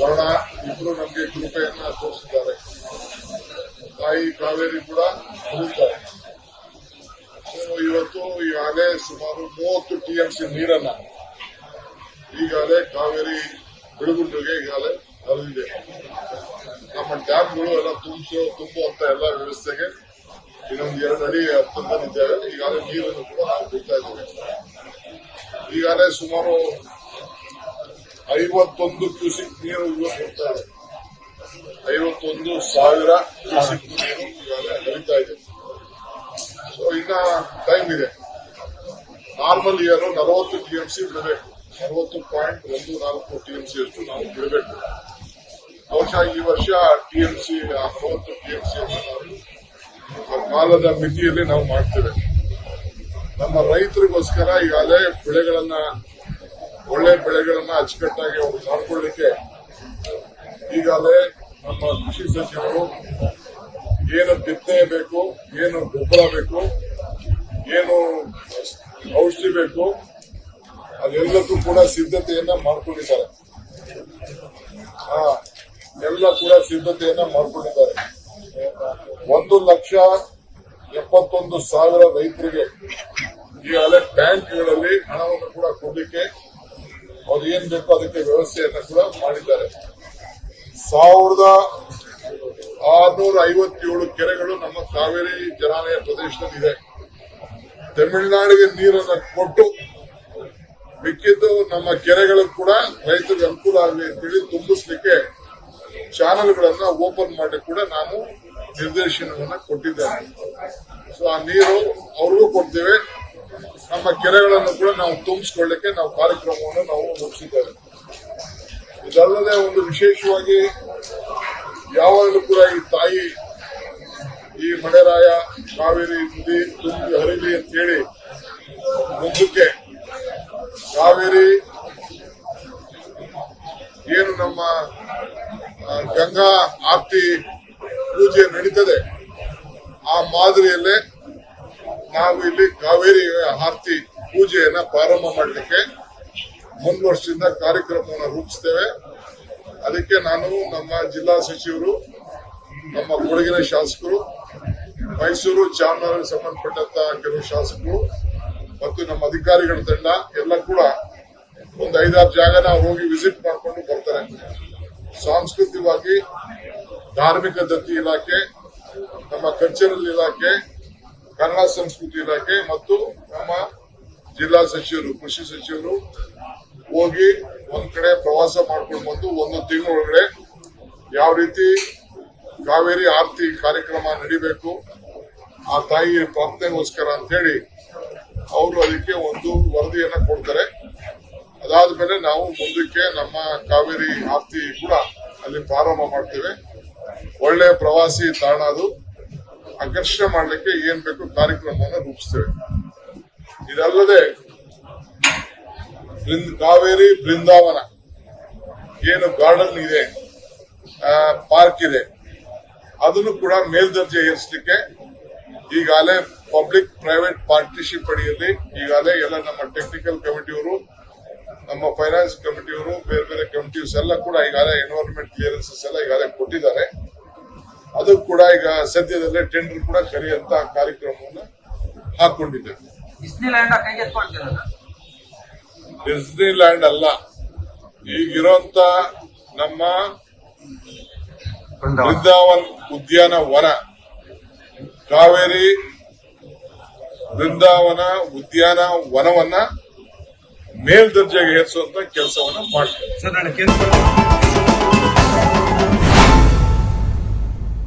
ವರ್ಣ ಇಬ್ಬರು ನಮಗೆ ಕೃಪೆಯನ್ನ ತೋರಿಸಿದ್ದಾರೆ. ತಾಯಿ ಕಾವೇರಿ ಕೂಡ ಹೋಗುತ್ತಾರೆ ಇವತ್ತು ಈಗಾಗಲೇ ಸುಮಾರು ಮೂವತ್ತು ಟಿಎಂಸಿ ನೀರನ್ನ ಈಗಾಗಲೇ ಕಾವೇರಿ ಬಿಡುಗುಂಡಿಗೆ ಈಗಾಗಲೇ ಹರಿದಿದೆ. ನಮ್ಮ ಡ್ಯಾಮ್ಗಳು ಎಲ್ಲ ತುಂಬಿಸು ತುಂಬುವಂತ ಎಲ್ಲ ವ್ಯವಸ್ಥೆಗೆ ಇನ್ನೊಂದು ಎರಡು ಅಡಿ ಹತ್ತಿದ್ದೇವೆ ಈಗಾಗಲೇ ನೀರನ್ನು ಕೂಡ ಹಾಕಿ ಬಿಡ್ತಾ ಇದ್ದೇವೆ. ಈಗಾಗಲೇ ಸುಮಾರು ಐವತ್ತೊಂದು ಕ್ಯೂಸಿಕ್ ನೀರು ಇದೆ ಐವತ್ತೊಂದು ಸಾವಿರ ಕ್ಯೂಸಿಕ್ ನೀರು ಈಗಾಗಲೇ ಹರಿತಾ ಇದೆ. ಸೊ ಇನ್ನ ಟೈಮ್ ಇದೆ. ನಾರ್ಮಲ್ ಇಯರ್ ನಲವತ್ತು ಟಿಎಂಸಿ ಬಿಡಬೇಕು. ನಲವತ್ತು ಪಾಯಿಂಟ್ ಒಂದು ನಾಲ್ಕು ಟಿಎಂಸಿ ಅಷ್ಟು ನಾವು ಬಿಡಬೇಕು. ಬಹುಶಃ ಈ ವರ್ಷ ಟಿಎಂಸಿ ನಲವತ್ತು ಟಿಎಂಸಿ ನಾವು ಕಾಲದ ಮಿತಿಯಲ್ಲಿ ನಾವು ಮಾಡ್ತೇವೆ. ನಮ್ಮ ರೈತರಿಗೋಸ್ಕರ ಈಗಾಗಲೇ ಬೆಳೆಗಳನ್ನ ಒಳ್ಳೆ ಬೆಳೆಗಳನ್ನ ಅಚ್ಚುಕಟ್ಟಾಗಿ ಅವರು ಮಾಡ್ಕೊಳ್ಳಿಕ್ಕೆ ಈಗಾಗಲೇ ನಮ್ಮ ಕೃಷಿ ಸಚಿವರು ಏನು ಬಿತ್ತನೆ ಬೇಕು, ಏನು ಗೊಬ್ಬರ ಬೇಕು, ಏನು ಔಷಧಿ ಬೇಕು, ಅದೆಲ್ಲಕ್ಕೂ ಕೂಡ ಸಿದ್ಧತೆಯನ್ನ ಮಾಡ್ಕೊಂಡಿದ್ದಾರೆ. ಎಲ್ಲ ಕೂಡ ಸಿದ್ಧತೆಯನ್ನ ಮಾಡ್ಕೊಂಡಿದ್ದಾರೆ. ಒಂದು ಲಕ್ಷ ಎಪ್ಪತ್ತೊಂದು ಸಾವಿರ ರೈತರಿಗೆ ಈಗಾಗಲೇ ಬ್ಯಾಂಕ್ಗಳಲ್ಲಿ ಹಣವನ್ನು ಕೂಡ ಕೊಡ್ಲಿಕ್ಕೆ ಅವ್ರು ಏನ್ ಬೇಕೋ ಅದಕ್ಕೆ ವ್ಯವಸ್ಥೆಯನ್ನ ಕೂಡ ಮಾಡಿದ್ದಾರೆ. ಸಾವಿರದ ಆರ್ನೂರ ಐವತ್ತೇಳು ಕೆರೆಗಳು ನಮ್ಮ ಕಾವೇರಿ ಜಲಾನಯ ಪ್ರದೇಶದಲ್ಲಿದೆ. ತಮಿಳುನಾಡಿಗೆ ನೀರನ್ನ ಕೊಟ್ಟು ಮಿಕ್ಕಿದ್ದು ನಮ್ಮ ಕೆರೆಗಳು ಕೂಡ ರೈತರಿಗೆ ಅನುಕೂಲ ಆಗಲಿ ಅಂತೇಳಿ ತುಂಬಿಸ್ಲಿಕ್ಕೆ ಚಾನಲ್ಗಳನ್ನ ಓಪನ್ ಮಾಡಿ ಕೂಡ ನಾನು ನಿರ್ದೇಶನವನ್ನ ಕೊಟ್ಟಿದ್ದೇನೆ. ಸೊ ಆ ನೀರು ಅವ್ರಿಗೂ ಕೊಡ್ತೇವೆ. ನಮ್ಮ ಕೆರೆಗಳನ್ನು ಕೂಡ ನಾವು ತುಂಬಿಸ್ಕೊಳ್ಳಿಕ್ಕೆ ನಾವು ಕಾರ್ಯಕ್ರಮವನ್ನು ನಾವು ರೂಪಿಸಿದ್ದೇವೆ ಇದಲ್ಲದೆ ಒಂದು ವಿಶೇಷವಾಗಿ ಯಾವಾಗಲೂ ಕೂಡ ಈ ತಾಯಿ, ಈ ಮಳೆರಾಯ ಕಾವೇರಿ ನದಿ ತುಂಬಿ ಹರಿಲಿ ಅಂತ ಹೇಳಿ ಮುಂದಕ್ಕೆ ಕಾವೇರಿ ಏನು ನಮ್ಮ ಗಂಗಾ ಆರತಿ ಪೂಜೆ ನಡೀತದೆ, ಆ ಮಾದರಿಯಲ್ಲೇ ನಾವು ಇಲ್ಲಿ ಕಾವೇರಿ ಆರತಿ ಪೂಜೆಯನ್ನ ಪ್ರಾರಂಭ ಮಾಡಲಿಕ್ಕೆ ಮುಂದ್ ವರ್ಷದಿಂದ ಕಾರ್ಯಕ್ರಮವನ್ನು ರೂಪಿಸ್ತೇವೆ. ಅದಕ್ಕೆ ನಾನು, ನಮ್ಮ ಜಿಲ್ಲಾ ಸಚಿವರು, ನಮ್ಮ ಕೊಡಗಿನ ಶಾಸಕರು, ಮೈಸೂರು ಚಾಮರಾಜ ಸಂಬಂಧಪಟ್ಟಂತ ಕೆಲವು ಶಾಸಕರು ಮತ್ತು ನಮ್ಮ ಅಧಿಕಾರಿಗಳ ತಂಡ, ಎಲ್ಲ ಕೂಡ ಒಂದು ಐದಾರು ಜಾಗನ ಹೋಗಿ ವಿಸಿಟ್ ಮಾಡಿಕೊಂಡು ಬರ್ತಾರೆ. ಸಾಂಸ್ಕೃತಿಕವಾಗಿ, ಧಾರ್ಮಿಕ ದತ್ತಿ ಇಲಾಖೆ, ನಮ್ಮ ಕಲ್ಚರಲ್ ಇಲಾಖೆ ಕನ್ನಡ ಸಂಸ್ಕೃತಿ ಇಲಾಖೆ ಮತ್ತು ನಮ್ಮ ಜಿಲ್ಲಾ ಸಚಿವರು, ಕೃಷಿ ಸಚಿವರು ಹೋಗಿ ಒಂದ್ ಕಡೆ ಪ್ರವಾಸ ಮಾಡ್ಕೊಂಡು ಬಂದು ಒಂದು ತಿಂಗಳೊಳಗಡೆ ಯಾವ ರೀತಿ ಕಾವೇರಿ ಆರತಿ ಕಾರ್ಯಕ್ರಮ ನಡಿಬೇಕು, ಆ ತಾಯಿಯ ಪ್ರಾರ್ಥನೆಗೋಸ್ಕರ ಅಂತ ಹೇಳಿ ಅವರು ಅದಕ್ಕೆ ಒಂದು ವರದಿಯನ್ನ ಕೊಡ್ತಾರೆ. ಅದಾದ ಮೇಲೆ ನಾವು ಮುಂದಕ್ಕೆ ನಮ್ಮ ಕಾವೇರಿ ಆರತಿ ಕೂಡ ಅಲ್ಲಿ ಪ್ರಾರಂಭ ಮಾಡ್ತೇವೆ. ಒಳ್ಳೆಯ ಪ್ರವಾಸಿ ತಾಣ ಅದು. ಆಕರ್ಷಣೆ ಮಾಡಲಿಕ್ಕೆ ಏನ್ ಬೇಕು ಕಾರ್ಯಕ್ರಮವನ್ನು ರೂಪಿಸ್ತೇವೆ. ಇದಲ್ಲದೆ ಕಾವೇರಿ ಬೃಂದಾವನ ಏನು ಗಾರ್ಡನ್ ಇದೆ ಪಾರ್ಕ್ ಇದೆ, ಅದನ್ನು ಕೂಡ ಮೇಲ್ದರ್ಜೆ ಏರಿಸಲಿಕ್ಕೆ ಈಗಾಗಲೇ ಪಬ್ಲಿಕ್ ಪ್ರೈವೇಟ್ ಪಾರ್ಟ್ನರ್ಶಿಪ್ ಅಡಿಯಲ್ಲಿ ಈಗಾಗಲೇ ಎಲ್ಲ ನಮ್ಮ ಟೆಕ್ನಿಕಲ್ ಕಮಿಟಿಯವರು, ನಮ್ಮ ಫೈನಾನ್ಸ್ ಕಮಿಟಿಯವರು, ಬೇರೆ ಬೇರೆ ಕಮಿಟೀಸ್ ಎಲ್ಲ ಕೂಡ ಈಗಾಗಲೇ ಎನ್ವೈರನ್ಮೆಂಟ್ ಕ್ಲಿಯರೆನ್ಸಸ್ ಎಲ್ಲ ಈಗಾಗಲೇ ಕೊಟ್ಟಿದ್ದಾರೆ. ಅದು ಕೂಡ ಈಗ ಸದ್ಯದಲ್ಲೇ ಟೆಂಡರ್ ಕೂಡ ಕರೆಯುವಂತ ಕಾರ್ಯಕ್ರಮವನ್ನು ಹಾಕೊಂಡಿದ್ದೇವೆ ಡಿಸ್ನಿ ಲ್ಯಾಂಡ್ ಕೈಗೆ ಎತ್ಕೊಳ್ತೀರಲ್ಲ ಡಿಸ್ನಿ ಲ್ಯಾಂಡ್ ಅಲ್ಲ ಈಗಿರೋಂತ ನಮ್ಮ ವೃಂದಾವನ್. ಉದ್ಯಾನ ವನ ಕಾವೇರಿ ಬೃಂದಾವನ ಉದ್ಯಾನ ವನವನ್ನ ಮೇಲ್ದರ್ಜೆಗೆ ಏರಿಸುವಂತ ಕೆಲಸವನ್ನ ಕೇಂದ್ರ